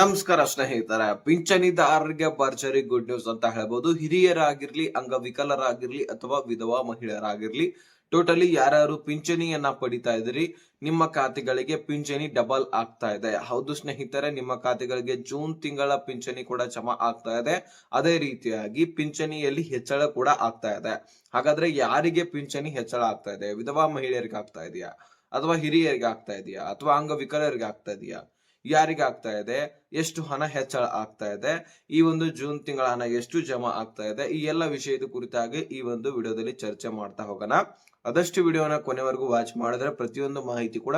ನಮಸ್ಕಾರ ಸ್ನೇಹಿತರ. ಪಿಂಚಣಿದಾರರಿಗೆ ಭರ್ಜರಿ ಗುಡ್ ನ್ಯೂಸ್ ಅಂತ ಹೇಳ್ಬೋದು. ಹಿರಿಯರಾಗಿರ್ಲಿ, ಅಂಗವಿಕಲರಾಗಿರ್ಲಿ ಅಥವಾ ವಿಧವಾ ಮಹಿಳೆಯರಾಗಿರ್ಲಿ ಟೋಟಲಿ ಯಾರ್ಯಾರು ಪಿಂಚಣಿಯನ್ನ ಪಡಿತಾ ಇದ್ರಿ ನಿಮ್ಮ ಖಾತೆಗಳಿಗೆ ಪಿಂಚಣಿ ಡಬಲ್ ಆಗ್ತಾ ಇದೆ. ಹೌದು ಸ್ನೇಹಿತರೆ, ನಿಮ್ಮ ಖಾತೆಗಳಿಗೆ ಜೂನ್ ತಿಂಗಳ ಪಿಂಚಣಿ ಕೂಡ ಜಮಾ ಆಗ್ತಾ ಇದೆ. ಅದೇ ರೀತಿಯಾಗಿ ಪಿಂಚಣಿಯಲ್ಲಿ ಹೆಚ್ಚಳ ಕೂಡ ಆಗ್ತಾ ಇದೆ. ಹಾಗಾದ್ರೆ ಯಾರಿಗೆ ಪಿಂಚಣಿ ಹೆಚ್ಚಳ ಆಗ್ತಾ ಇದೆ? ವಿಧವಾ ಮಹಿಳೆಯರಿಗೆ ಆಗ್ತಾ ಇದೆಯಾ? ಅಥವಾ ಹಿರಿಯರಿಗೆ ಆಗ್ತಾ ಇದೆಯಾ? ಅಥವಾ ಅಂಗವಿಕಲರಿಗೆ ಆಗ್ತಾ ಇದೆಯಾ? ಯಾರಿಗೆ ಆಗ್ತಾ ಇದೆ? ಎಷ್ಟು ಹಣ ಹೆಚ್ಚಳ ಆಗ್ತಾ ಇದೆ? ಈ ಒಂದು ಜೂನ್ ತಿಂಗಳ ಹಣ ಎಷ್ಟು ಜಮಾ ಆಗ್ತಾ ಇದೆ? ಈ ಎಲ್ಲ ವಿಷಯದ ಕುರಿತಾಗಿ ಈ ಒಂದು ವಿಡಿಯೋದಲ್ಲಿ ಚರ್ಚೆ ಮಾಡ್ತಾ ಹೋಗೋಣ. ಆದಷ್ಟು ವಿಡಿಯೋನ ಕೊನೆವರೆಗೂ ವಾಚ್ ಮಾಡಿದ್ರೆ ಪ್ರತಿಯೊಂದು ಮಾಹಿತಿ ಕೂಡ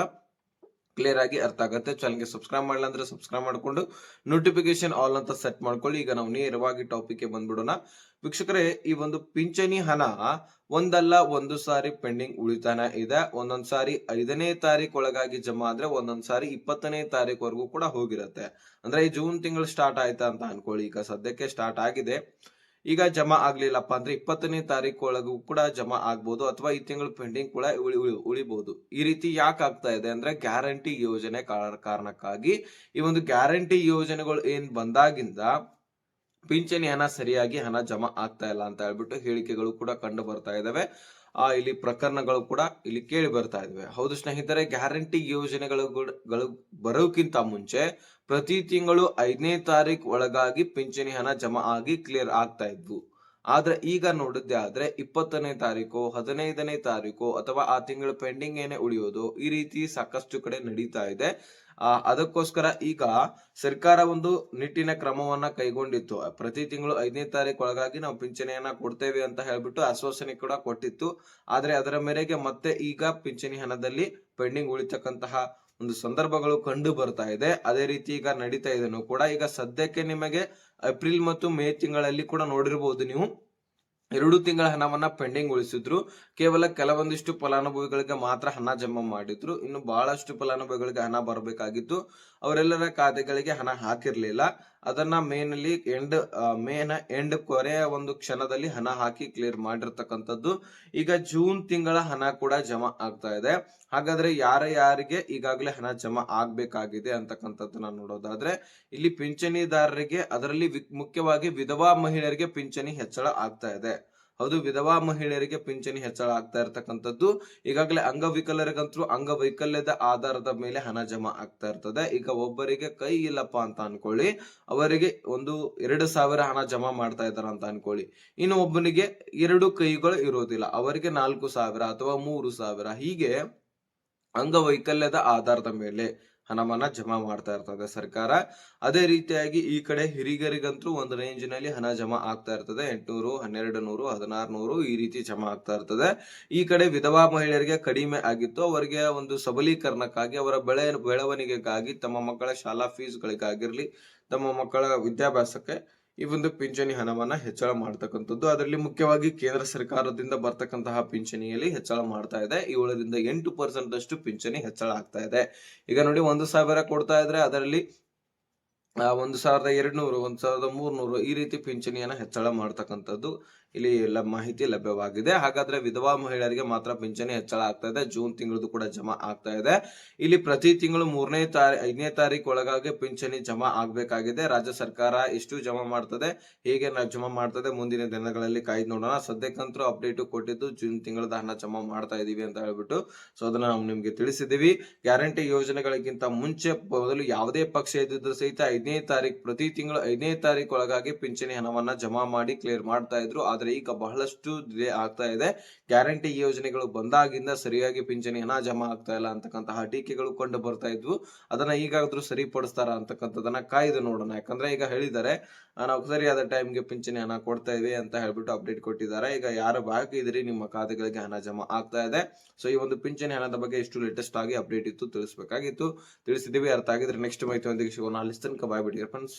ಕ್ಲಿಯರ್ ಆಗಿ ಅರ್ಥ ಆಗುತ್ತೆ. ಚಾನಲ್ಗೆ ಸಬ್ಸ್ಕ್ರೈಬ್ ಮಾಡಿಲ್ಲ ಅಂದ್ರೆ ಸಬ್ಸ್ಕ್ರೈಬ್ ಮಾಡ್ಕೊಂಡು ನೋಟಿಫಿಕೇಶನ್ ಆಲ್ ಅಂತ ಸೆಟ್ ಮಾಡ್ಕೊಳ್ಳಿ. ಈಗ ನಾವು ನೇರವಾಗಿ ಟಾಪಿಕ್ಗೆ ಬಂದ್ಬಿಡೋಣ. ವೀಕ್ಷಕರೇ, ಈ ಒಂದು ಪಿಂಚಣಿ ಹಣ ಒಂದಲ್ಲ ಒಂದು ಸಾರಿ ಪೆಂಡಿಂಗ್ ಉಳಿತಾನ ಇದೆ. ಒಂದೊಂದ್ ಸಾರಿ ಐದನೇ ತಾರೀಕು ಒಳಗಾಗಿ ಜಮಾ ಆದ್ರೆ ಒಂದೊಂದ್ ಸಾರಿ ಇಪ್ಪತ್ತನೇ ತಾರೀಕು ಕೂಡ ಹೋಗಿರತ್ತೆ. ಅಂದ್ರೆ ಈ ಜೂನ್ ತಿಂಗಳು ಸ್ಟಾರ್ಟ್ ಆಯ್ತಾ ಅಂತ ಅನ್ಕೊಳ್ಳಿ. ಈಗ ಸದ್ಯಕ್ಕೆ ಸ್ಟಾರ್ಟ್ ಆಗಿದೆ. ಈಗ ಜಮಾ ಆಗ್ಲಿಲ್ಲಪ್ಪ ಅಂದ್ರೆ ಇಪ್ಪತ್ತನೇ ತಾರೀಕು ಒಳಗೂ ಕೂಡ ಜಮಾ ಆಗ್ಬಹುದು ಅಥವಾ ಈ ತಿಂಗಳು ಪೆಂಡಿಂಗ್ ಕೂಡ ಉಳಿ ಉಳಿ ಉಳಿಬಹುದು ಈ ರೀತಿ ಯಾಕೆ ಆಗ್ತಾ ಇದೆ ಅಂದ್ರೆ ಗ್ಯಾರಂಟಿ ಯೋಜನೆ ಕಾರಣ ಕಾರಣಕ್ಕಾಗಿ ಈ ಒಂದು ಗ್ಯಾರಂಟಿ ಯೋಜನೆಗಳು ಏನ್ ಬಂದಾಗಿಂದ ಪಿಂಚಣಿ ಹಣ ಸರಿಯಾಗಿ ಹಣ ಜಮಾ ಆಗ್ತಾ ಇಲ್ಲ ಅಂತ ಹೇಳ್ಬಿಟ್ಟು ಹೇಳಿಕೆಗಳು ಕೂಡ ಕಂಡು ಬರ್ತಾ ಇದಾವೆ. ಇಲ್ಲಿ ಪ್ರಕರಣಗಳು ಕೂಡ ಇಲ್ಲಿ ಕೇಳಿ ಬರ್ತಾ ಇದಾವೆ. ಹೌದು ಸ್ನೇಹಿತರೆ, ಗ್ಯಾರಂಟಿ ಯೋಜನೆಗಳು ಬರೋಕ್ಕಿಂತ ಮುಂಚೆ ಪ್ರತಿ ತಿಂಗಳು ಐದನೇ ತಾರೀಕು ಒಳಗಾಗಿ ಪಿಂಚಣಿ ಹಣ ಜಮಾ ಆಗಿ ಕ್ಲಿಯರ್ ಆಗ್ತಾ ಇದ್ವು. ಆದ್ರೆ ಈಗ ನೋಡಿದ್ದೆ ಆದ್ರೆ ಇಪ್ಪತ್ತನೇ ತಾರೀಕು, ಹದಿನೈದನೇ ತಾರೀಕು ಅಥವಾ ಆ ತಿಂಗಳು ಪೆಂಡಿಂಗ್ ಏನೇ ಉಳಿಯೋದು, ಈ ರೀತಿ ಸಾಕಷ್ಟು ಕಡೆ ನಡೀತಾ ಇದೆ. ಆ, ಅದಕ್ಕೋಸ್ಕರ ಈಗ ಸರ್ಕಾರ ಒಂದು ನಿಟ್ಟಿನ ಕ್ರಮವನ್ನ ಕೈಗೊಂಡಿತ್ತು. ಪ್ರತಿ ತಿಂಗಳು ಐದನೇ ತಾರೀಕು ಒಳಗಾಗಿ ನಾವು ಪಿಂಚಣಿಯನ್ನ ಕೊಡ್ತೇವೆ ಅಂತ ಹೇಳ್ಬಿಟ್ಟು ಆಶ್ವಾಸನೆ ಕೂಡ ಕೊಟ್ಟಿತ್ತು. ಆದ್ರೆ ಅದರ ಮೇರೆಗೆ ಮತ್ತೆ ಈಗ ಪಿಂಚಣಿ ಹಣದಲ್ಲಿ ಪೆಂಡಿಂಗ್ ಉಳಿತಕ್ಕಂತಹ ಒಂದು ಸಂದರ್ಭಗಳು ಕಂಡು ಬರ್ತಾ ಇದೆ. ಅದೇ ರೀತಿ ಈಗ ನಡೀತಾ ಇದನ್ನು ಕೂಡ ಈಗ ಸದ್ಯಕ್ಕೆ ನಿಮಗೆ ಏಪ್ರಿಲ್ ಮತ್ತು ಮೇ ತಿಂಗಳಲ್ಲಿ ಕೂಡ ನೋಡಿರಬಹುದು ನೀವು. ಎರಡು ತಿಂಗಳ ಹಣವನ್ನ ಪೆಂಡಿಂಗ್ ಉಳಿಸಿದ್ರು. ಕೇವಲ ಕೆಲವೊಂದಿಷ್ಟು ಫಲಾನುಭವಿಗಳಿಗೆ ಮಾತ್ರ ಹಣ ಜಮಾ ಮಾಡಿದ್ರು. ಇನ್ನು ಬಹಳಷ್ಟು ಫಲಾನುಭವಿಗಳಿಗೆ ಹಣ ಬರಬೇಕಾಗಿತ್ತು. ಅವರೆಲ್ಲರ ಖಾತೆಗಳಿಗೆ ಹಣ ಹಾಕಿರ್ಲಿಲ್ಲ. ಅದನ್ನ ಮೇನಲ್ಲಿ ಎಂಡ್ ಮೇನ ಎಂಡ್ ಕೊನೆಯ ಒಂದು ಕ್ಷಣದಲ್ಲಿ ಹಣ ಹಾಕಿ ಕ್ಲಿಯರ್ ಮಾಡಿರ್ತಕ್ಕಂಥದ್ದು. ಈಗ ಜೂನ್ ತಿಂಗಳ ಹಣ ಕೂಡ ಜಮಾ ಆಗ್ತಾ ಇದೆ. ಹಾಗಾದ್ರೆ ಯಾರ ಯಾರಿಗೆ ಈಗಾಗಲೇ ಹಣ ಜಮಾ ಆಗ್ಬೇಕಾಗಿದೆ ಅಂತಕ್ಕಂಥದ್ದನ್ನ ನೋಡೋದಾದ್ರೆ, ಇಲ್ಲಿ ಪಿಂಚಣಿದಾರರಿಗೆ, ಅದರಲ್ಲಿ ಮುಖ್ಯವಾಗಿ ವಿಧವಾ ಮಹಿಳೆಯರಿಗೆ ಪಿಂಚಣಿ ಹೆಚ್ಚಳ ಆಗ್ತಾ ಇದೆ. ಹೌದು, ವಿಧವಾ ಮಹಿಳೆಯರಿಗೆ ಪಿಂಚಣಿ ಹೆಚ್ಚಳ ಆಗ್ತಾ ಇರ್ತಕ್ಕಂಥದ್ದು. ಈಗಾಗಲೇ ಅಂಗವಿಕಲರಿಗಂತೂ ಅಂಗವೈಕಲ್ಯದ ಆಧಾರದ ಮೇಲೆ ಹಣ ಜಮಾ ಆಗ್ತಾ ಇರ್ತದೆ. ಈಗ ಒಬ್ಬರಿಗೆ ಕೈ ಇಲ್ಲಪ್ಪ ಅಂತ ಅನ್ಕೊಳ್ಳಿ. ಅವರಿಗೆ ಒಂದು ಎರಡು ಸಾವಿರ ಹಣ ಜಮಾ ಮಾಡ್ತಾ ಇದ್ದಾರೆ ಅಂತ ಅನ್ಕೊಳ್ಳಿ. ಇನ್ನು ಒಬ್ಬನಿಗೆ ಎರಡು ಕೈಗಳು ಇರೋದಿಲ್ಲ. ಅವರಿಗೆ ನಾಲ್ಕು ಸಾವಿರ ಅಥವಾ ಮೂರು ಸಾವಿರ. ಹೀಗೆ ಅಂಗವೈಕಲ್ಯದ ಆಧಾರದ ಮೇಲೆ ಹಣವನ್ನ ಜಮಾ ಮಾಡ್ತಾ ಇರ್ತದೆ ಸರ್ಕಾರ. ಅದೇ ರೀತಿಯಾಗಿ ಈ ಕಡೆ ಹಿರಿಗರಿಗಂತೂ ಒಂದು ರೇಂಜ್ನಲ್ಲಿ ಹಣ ಜಮಾ ಆಗ್ತಾ ಇರ್ತದೆ. ಎಂಟುನೂರು, ಹನ್ನೆರಡು ನೂರು, ಹದಿನಾರು ನೂರು ಈ ರೀತಿ ಜಮಾ ಆಗ್ತಾ ಇರ್ತದೆ. ಈ ಕಡೆ ವಿಧವಾ ಮಹಿಳೆಯರಿಗೆ ಕಡಿಮೆ ಆಗಿತ್ತು. ಅವರಿಗೆ ಒಂದು ಸಬಲೀಕರಣಕ್ಕಾಗಿ, ಅವರ ಬೆಳೆ ಬೆಳವಣಿಗೆಗಾಗಿ, ತಮ್ಮ ಮಕ್ಕಳ ಶಾಲಾ ಫೀಸ್ಗಳಿಗಾಗಿರ್ಲಿ ತಮ್ಮ ಮಕ್ಕಳ ವಿದ್ಯಾಭ್ಯಾಸಕ್ಕೆ ಈ ಒಂದು ಪಿಂಚಣಿ ಹಣವನ್ನ ಹೆಚ್ಚಳ ಮಾಡ್ತಕ್ಕಂಥದ್ದು. ಅದರಲ್ಲಿ ಮುಖ್ಯವಾಗಿ ಕೇಂದ್ರ ಸರ್ಕಾರದಿಂದ ಬರ್ತಕ್ಕಂತಹ ಪಿಂಚಣಿಯಲ್ಲಿ ಹೆಚ್ಚಳ ಮಾಡ್ತಾ ಇದೆ. ಏಳರಿಂದ ಎಂಟು ಪರ್ಸೆಂಟ್ ಅಷ್ಟು ಪಿಂಚಣಿ ಹೆಚ್ಚಳ ಆಗ್ತಾ ಇದೆ. ಈಗ ನೋಡಿ, ಒಂದು ಸಾವಿರ ಕೊಡ್ತಾ ಇದ್ರೆ ಅದರಲ್ಲಿ ಒಂದು ಸಾವಿರದ ಎರಡ್ನೂರು, ಒಂದು ಸಾವಿರದ ಮೂರ್ನೂರು ಈ ರೀತಿ ಪಿಂಚಣಿಯನ್ನ ಹೆಚ್ಚಳ ಮಾಡ್ತಕ್ಕಂಥದ್ದು. ಇಲ್ಲಿ ಎಲ್ಲ ಮಾಹಿತಿ ಲಭ್ಯವಾಗಿದೆ. ಹಾಗಾದ್ರೆ ವಿಧವಾ ಮಹಿಳೆಯರಿಗೆ ಮಾತ್ರ ಪಿಂಚಣಿ ಹೆಚ್ಚಳ ಆಗ್ತಾ ಇದೆ. ಜೂನ್ ತಿಂಗಳದು ಕೂಡ ಜಮಾ ಆಗ್ತಾ ಇದೆ. ಇಲ್ಲಿ ಪ್ರತಿ ತಿಂಗಳು ಮೂರನೇ ತಾರೀ, ಐದನೇ ತಾರೀಕು ಒಳಗಾಗಿ ಪಿಂಚಣಿ ಜಮಾ ಆಗ್ಬೇಕಾಗಿದೆ. ರಾಜ್ಯ ಸರ್ಕಾರ ಎಷ್ಟು ಜಮಾ ಮಾಡ್ತದೆ, ಹೇಗೆ ಜಮಾ ಮಾಡ್ತದೆ. ಮುಂದಿನ ದಿನಗಳಲ್ಲಿ ಕಾಯ್ದು ನೋಡೋಣ. ಸದ್ಯಕ್ಕಂತೂ ಅಪ್ಡೇಟ್ ಕೊಟ್ಟಿದ್ದು ಜೂನ್ ತಿಂಗಳದ ಹಣ ಜಮಾ ಮಾಡ್ತಾ ಇದೀವಿ ಅಂತ ಹೇಳ್ಬಿಟ್ಟು ಸೊ ಅದನ್ನ ನಾವು ನಿಮ್ಗೆ ತಿಳಿಸಿದೀವಿ. ಗ್ಯಾರಂಟಿ ಯೋಜನೆಗಳಿಗಿಂತ ಮುಂಚೆ ಮೊದಲು ಯಾವುದೇ ಪಕ್ಷ ಇದ್ದಿದ್ರು ಸಹಿತ ಐದನೇ ತಾರೀಕು, ಪ್ರತಿ ತಿಂಗಳು ಐದನೇ ತಾರೀಕು ಒಳಗಾಗಿ ಪಿಂಚಣಿ ಹಣವನ್ನ ಜಮಾ ಮಾಡಿ ಕ್ಲಿಯರ್ ಮಾಡ್ತಾ ಇದ್ರು. ಆದ್ರೆ ಈಗ ಬಹಳಷ್ಟು ಆಗ್ತಾ ಇದೆ. ಗ್ಯಾರಂಟಿ ಯೋಜನೆಗಳು ಬಂದಾಗಿಂದ ಸರಿಯಾಗಿ ಪಿಂಚಣಿ ಹಣ ಜಮಾ ಆಗ್ತಾ ಇಲ್ಲ ಅಂತಕ್ಕಂತಹ ಟೀಕೆಗಳು ಕಂಡು ಬರ್ತಾ ಇದ್ವು. ಅದನ್ನ ಈಗಾದ್ರೂ ಸರಿಪಡಿಸ್ತಾರ ಅಂತಕ್ಕಂಥದ್ದನ್ನ ಕಾಯ್ದು ನೋಡೋಣ. ಯಾಕಂದ್ರೆ ಈಗ ಹೇಳಿದ್ದಾರೆ ನಾವು ಸರಿಯಾದ ಟೈಮ್ಗೆ ಪಿಂಚಣಿ ಹಣ ಕೊಡ್ತಾ ಇದೆ ಅಂತ ಹೇಳ್ಬಿಟ್ಟು ಅಪ್ಡೇಟ್ ಕೊಟ್ಟಿದ್ದಾರೆ. ಈಗ ಯಾರು ಬಾಕಿ ಇದ್ರಿ ನಿಮ್ಮ ಖಾತೆಗಳಿಗೆ ಹಣ ಜಮಾ ಆಗ್ತಾ ಇದೆ. ಸೊ, ಈ ಒಂದು ಪಿಂಚಣಿ ಹಣದ ಬಗ್ಗೆ ಎಷ್ಟು ಲೇಟೆಸ್ಟ್ ಆಗಿ ಅಪ್ಡೇಟ್ ಇತ್ತು, ತಿಳಿಸಬೇಕಾಗಿತ್ತು. ತಿಳಿಸಿದೀವಿ ಅರ್ಥ ಆಗಿದ್ರೆ ನೆಕ್ಸ್ಟ್ ಮಾಹಿತಿ ಒಂದಿಗೆ ಅಲ್ಲಿ ತನಕ ಬಾಯ್ ಫ್ರೆಂಡ್ಸ್